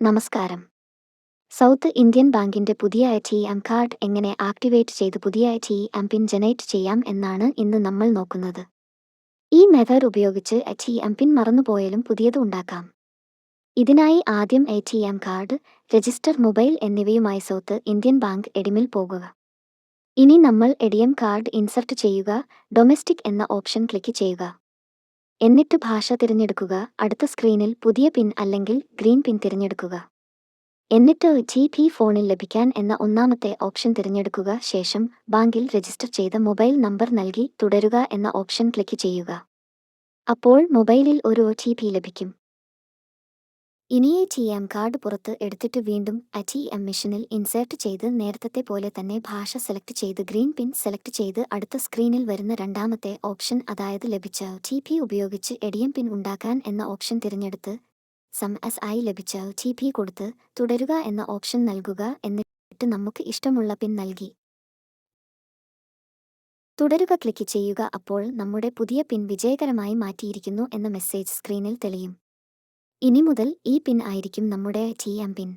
നമസ്കാരം. South Indian ബാങ്കിന്റെ പുതിയ ടി എം കാർഡ് എങ്ങനെ ആക്ടിവേറ്റ് ചെയ്ത് പുതിയ ടി എം പിൻ ജനറേറ്റ് ചെയ്യാം എന്നാണ് ഇന്ന് നമ്മൾ നോക്കുന്നത്. ഈ മെത്തേഡ് ഉപയോഗിച്ച് ടി എം പിൻ മറന്നുപോയാലും പുതിയത് ഉണ്ടാക്കാം. ഇതിനായി ആദ്യം A T M card register mobile എന്നിവയുമായി സൗത്ത് ഇന്ത്യൻ ബാങ്ക് എഡിമിൽ പോകുക. ഇനി നമ്മൾ എഡിഎം കാർഡ് ഇൻസർട്ട് ചെയ്യുക ഡൊമസ്റ്റിക് എന്ന ഓപ്ഷൻ ക്ലിക്ക് ചെയ്യുക. എന്നിട്ട് ഭാഷ തിരഞ്ഞെടുക്കുക. അടുത്ത സ്ക്രീനിൽ പുതിയ പിൻ അല്ലെങ്കിൽ ഗ്രീൻ പിൻ തിരഞ്ഞെടുക്കുക. എന്നിട്ട് ജി പി ഫോണിൽ ലഭിക്കാൻ എന്ന ഒന്നാമത്തെ ഓപ്ഷൻ തിരഞ്ഞെടുക്കുക. ശേഷം ബാങ്കിൽ രജിസ്റ്റർ ചെയ്ത മൊബൈൽ നമ്പർ നൽകി തുടരുക എന്ന ഓപ്ഷൻ ക്ലിക്ക് ചെയ്യുക. അപ്പോൾ മൊബൈലിൽ ഒരു ഒ ലഭിക്കും. ഇനി എ ടി എം കാർഡ് പുറത്ത് എടുത്തിട്ട് വീണ്ടും എ ടി എം മെഷീനിൽ ഇൻസേർട്ട് ചെയ്ത് നേരത്തെ പോലെ തന്നെ ഭാഷ സെലക്ട് ചെയ്ത് ഗ്രീൻ പിൻ സെലക്ട് ചെയ്ത് അടുത്ത സ്ക്രീനിൽ വരുന്ന രണ്ടാമത്തെ ഓപ്ഷൻ അതായത് ലഭിച്ച ടി പി ഉപയോഗിച്ച് എ ഡി എം പിൻ ഉണ്ടാക്കാൻ എന്ന ഓപ്ഷൻ തിരഞ്ഞെടുത്ത് സം എസ് ആയി ലഭിച്ച ടി പി കൊടുത്ത് തുടരുക എന്ന ഓപ്ഷൻ നൽകുക എന്നിട്ട് നമുക്ക് ഇഷ്ടമുള്ള പിൻ നൽകി. തുടരുക ക്ലിക്ക് ചെയ്യുക അപ്പോൾ നമ്മുടെ പുതിയ പിൻ വിജയകരമായി മാറ്റിയിരിക്കുന്നു എന്ന മെസ്സേജ് സ്ക്രീനിൽ തെളിയും. ഇനി മുതൽ ഈ പിൻ ആയിരിക്കും നമ്മുടെ ടി എം പിൻ.